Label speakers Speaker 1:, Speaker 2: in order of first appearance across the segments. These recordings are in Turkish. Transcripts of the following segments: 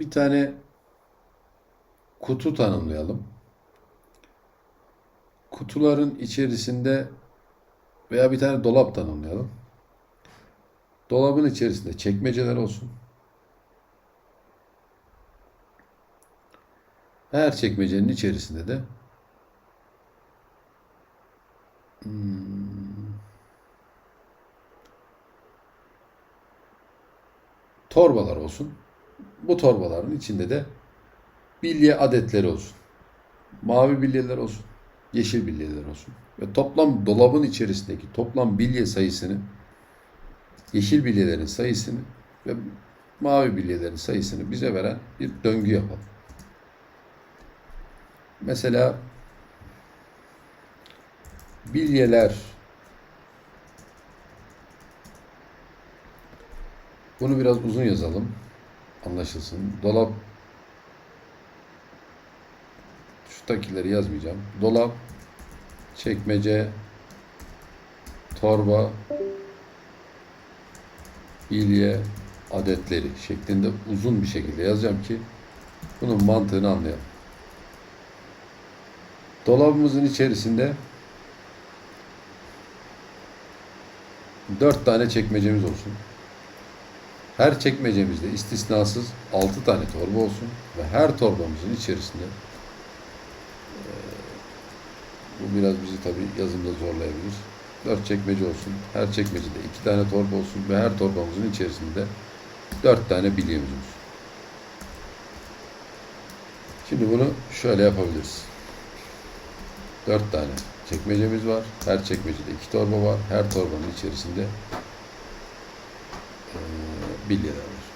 Speaker 1: bir tane kutu tanımlayalım. Kutuların içerisinde veya bir tane dolap tanımlayalım. Dolabın içerisinde çekmeceler olsun. Her çekmecenin içerisinde de hmm, torbalar olsun. Bu torbaların içinde de bilye adetleri olsun. Mavi bilyeler olsun. Yeşil bilyeler olsun. Ve toplam dolabın içerisindeki toplam bilye sayısını yeşil bilyelerin sayısını ve mavi bilyelerin sayısını bize veren bir döngü yapalım. Mesela bilyeler bunu biraz uzun yazalım. Anlaşılsın. Dolap şuradakileri yazmayacağım. Dolap çekmece torba bilye adetleri şeklinde uzun bir şekilde yazacağım ki bunun mantığını anlayalım. Dolabımızın içerisinde dört tane çekmecemiz olsun. Her çekmecemizde istisnasız altı tane torba olsun ve her torbamızın içerisinde bu biraz bizi tabi yazımda zorlayabilir. Dört çekmece olsun. Her çekmecede iki tane torba olsun ve her torbamızın içerisinde dört tane bilyemiz olsun. Şimdi bunu şöyle yapabiliriz. Dört tane çekmecemiz var. Her çekmecede iki torba var. Her torbanın içerisinde bilyeler var.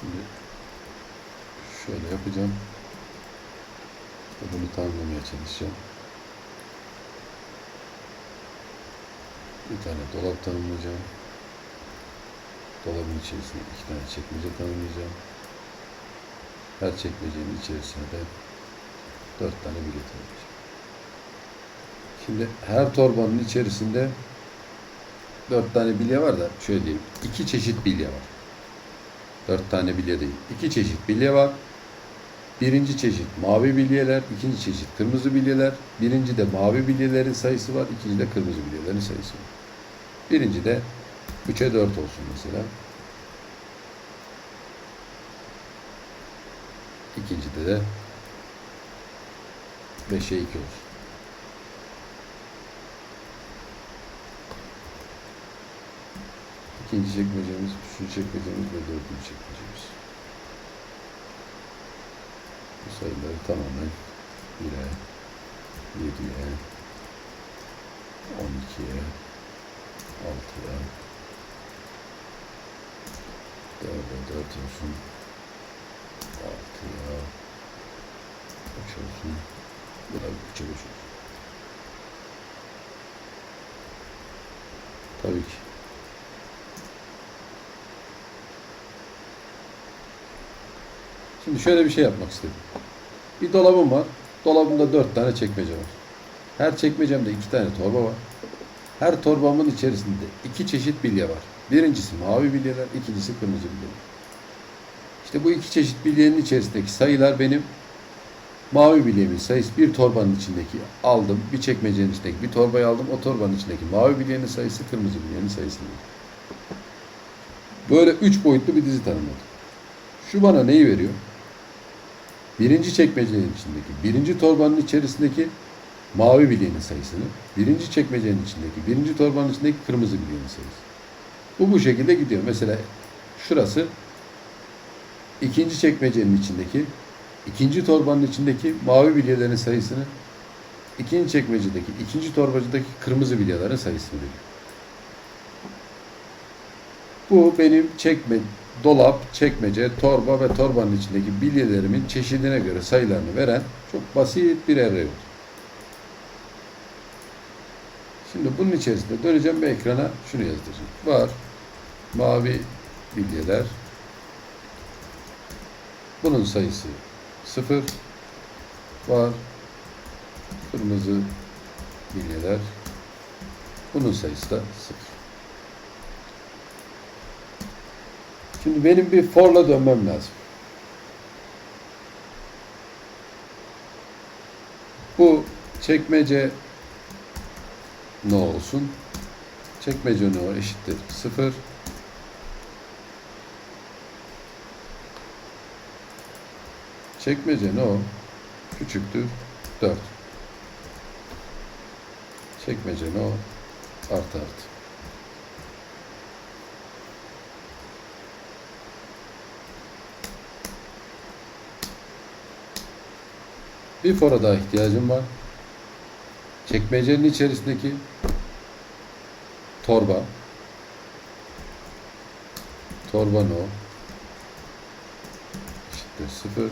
Speaker 1: Şimdi şöyle yapacağım. Bunu tanımlamaya çalışacağım. Bir tane dolap tanımlayacağım. Dolabın içerisine iki tane çekmece tanımlayacağım. Her çekmecenin içerisine de dört tane bilye tanımlayacağım. Şimdi her torbanın içerisinde dört tane bilye var da şöyle diyeyim. iki çeşit bilye var. Dört tane bilye değil. İki çeşit bilye var. Birinci çeşit mavi bilyeler, ikinci çeşit kırmızı bilyeler. Birinci de mavi bilyelerin sayısı var, ikinci de kırmızı bilyelerin sayısı var. Birinci de 3'e 4 olsun mesela. İkincide de 5'e 2 olsun. İkinci çekmecemiz, üçüncü çekmecemiz ve dördüncü çekmecemiz. Bu sayıları tamamen 1'e, 7'ye, 12'ye, 6'ya, 4'e 4 olsun, 6'ya, 3 olsun, bu da 3'e 5 olsun. Tabii ki. Şimdi şöyle bir şey yapmak istedim. Bir dolabım var. Dolabımda dört tane çekmece var. Her çekmecemde iki tane torba var. Her torbamın içerisinde iki çeşit bilye var. Birincisi mavi bilyeler, ikincisi kırmızı bilyeler. İşte bu iki çeşit bilyenin içerisindeki sayılar benim mavi bilyemin sayısı bir torbanın içindeki aldım. Bir çekmecenin içindeki bir torbayı aldım. O torbanın içindeki mavi bilyenin sayısı kırmızı bilyenin sayısı. Böyle üç boyutlu bir dizi tanımladım. Şu bana neyi veriyor? Birinci çekmecenin içindeki, birinci torbanın içerisindeki mavi bilyenin sayısını, birinci çekmecenin içindeki, birinci torbanın içindeki kırmızı bilyenin sayısı. Bu bu şekilde gidiyor. Mesela şurası ikinci çekmecenin içindeki, ikinci torbanın içindeki mavi bilyelerin sayısını, ikinci çekmecedeki, ikinci torbacıdaki kırmızı bilyelerin sayısını veriyor. Bu benim çekme, dolap, çekmece, torba ve torbanın içindeki bilyelerimin çeşidine göre sayılarını veren çok basit bir array oldu. Şimdi bunun içerisinde döneceğim ve ekrana şunu yazdıracağım. Var mavi bilyeler. Bunun sayısı 0. var. Kırmızı bilyeler. Bunun sayısı da sıfır. Şimdi benim bir for'la dönmem lazım. Bu çekmece ne olsun? Çekmece ne eşittir? Sıfır. Çekmece ne o? Küçüktür. 4. Çekmece ne o? Artı artı. Bir fora daha ihtiyacım var. Çekmecenin içerisindeki torba. Torba ne o? İşte sıfır.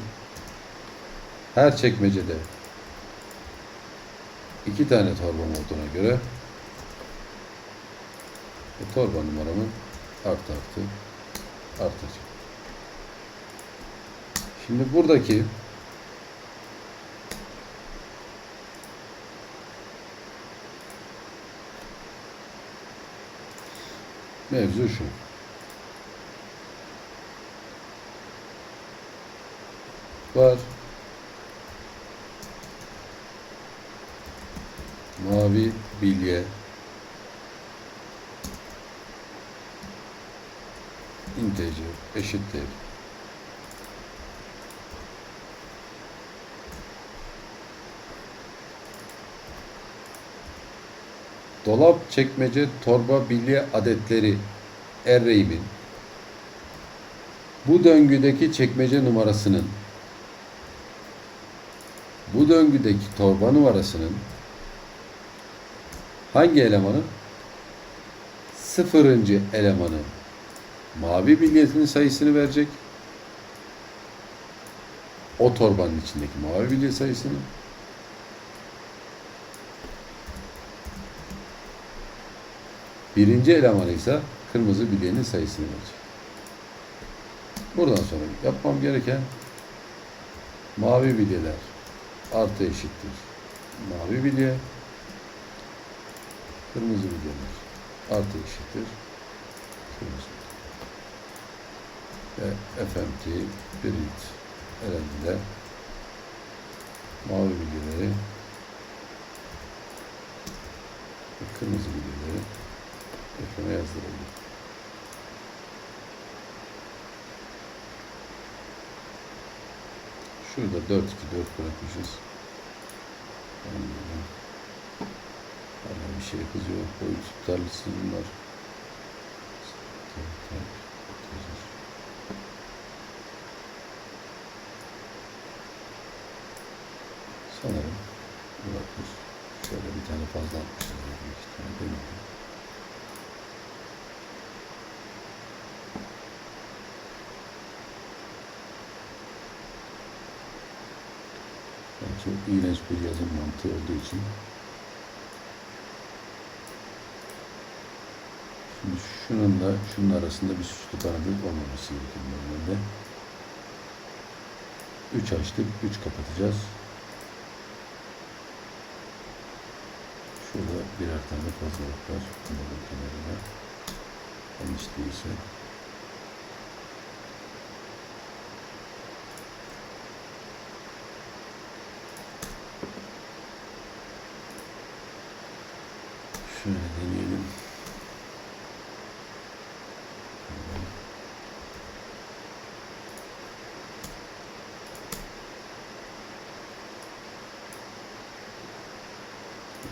Speaker 1: Her çekmecede iki tane torbam olduğuna göre e, torba numaramı artı artı artacak. Şimdi buradaki mevzu şu. Var. Mavi bilye. integer eşittir. Dolap, çekmece, torba, bilye adetleri array'imin bu döngüdeki çekmece numarasının bu döngüdeki torba numarasının hangi elemanı? Sıfırıncı elemanı mavi bilyetinin sayısını verecek. O torbanın içindeki mavi bilye sayısını. Birinci elemanı ise kırmızı bilyenin sayısını verecek. Buradan sonra yapmam gereken mavi bilyeler artı eşittir. Mavi bilye kırmızı bilyeler artı eşittir. Kırmızı. Ve FMT print elinde mavi bilgileri ve kırmızı bilgileri ekrana yazdırıldı. Şurada 4 2 4 bırakmışız. Anladım. Bir şey kızıyor. Boyut tutarlısı bunlar. Sanırım bırakmış. Şöyle bir tane fazla. Bir iki tane denedim. Yani çok iğrenç bir yazım mantığı olduğu için Şimdi şunun da şunun arasında bir süslü parantez olmaması gerekiyor normalde. 3 açtık, 3 kapatacağız. Şurada birer tane fazlalık var. Bunların kenarına. Yanlış değilse. Şöyle deneyelim.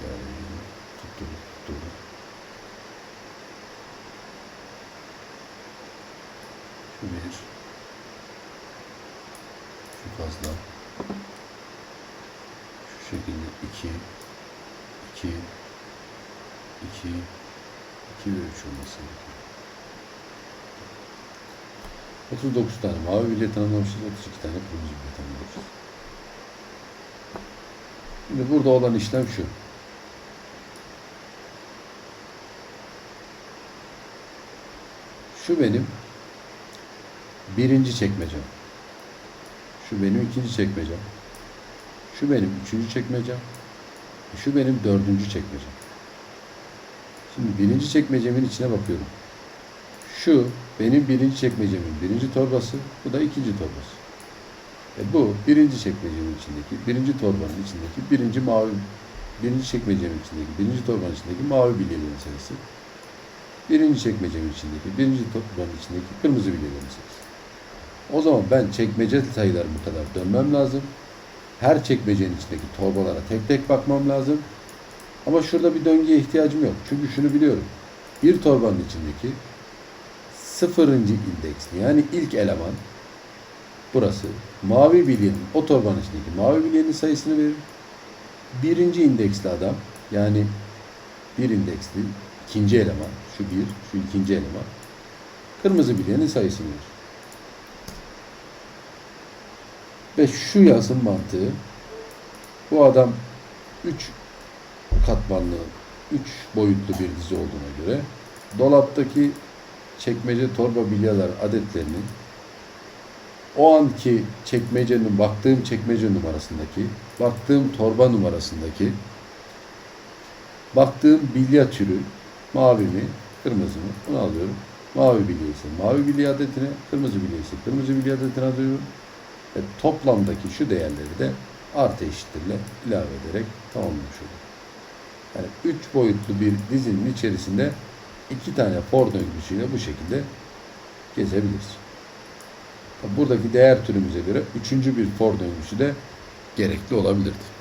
Speaker 1: Yani tutturdu, tutturdu. Şu bir. Şu fazla. Şu şekilde iki. iki, iki, iki ve üç olması gerekiyor. 39 tane mavi bilye tanımlamışız, 32 tane kırmızı bilye tanımlamışız. Şimdi burada olan işlem şu. Şu benim birinci çekmecem. Şu benim ikinci çekmecem. Şu benim üçüncü çekmecem. Şu benim dördüncü çekmecem. Şimdi birinci çekmecemin içine bakıyorum. Şu benim birinci çekmecemin birinci torbası. Bu da ikinci torbası. E bu birinci çekmecemin içindeki, birinci torbanın içindeki birinci mavi, birinci çekmecemin içindeki, birinci torbanın içindeki mavi bilyelerin sayısı. Birinci çekmecemin içindeki, birinci torbanın içindeki kırmızı bilyelerin sayısı. O zaman ben çekmece sayılarımı kadar dönmem lazım. Her çekmecenin içindeki torbalara tek tek bakmam lazım. Ama şurada bir döngüye ihtiyacım yok. Çünkü şunu biliyorum. Bir torbanın içindeki sıfırıncı indeksli yani ilk eleman burası. Mavi bilyenin o torbanın içindeki mavi bilyenin sayısını verir. Birinci indeksli adam yani bir indeksli ikinci eleman şu bir şu ikinci eleman kırmızı bilyenin sayısını verir. Ve şu yazım mantığı bu adam 3 katmanlı, 3 boyutlu bir dizi olduğuna göre dolaptaki çekmece torba bilyalar adetlerini o anki çekmecenin baktığım çekmece numarasındaki, baktığım torba numarasındaki, baktığım bilya türü mavi mi, kırmızı mı bunu alıyorum. Mavi bilye ise mavi bilye adetine, kırmızı bilye ise kırmızı bilye adetine alıyorum. Ve toplamdaki şu değerleri de artı eşittirle ilave ederek tamamlamış oluyorum. Yani üç boyutlu bir dizinin içerisinde iki tane for döngüsüyle bu şekilde gezebiliriz. Buradaki değer türümüze göre üçüncü bir for döngüsü de gerekli olabilirdi.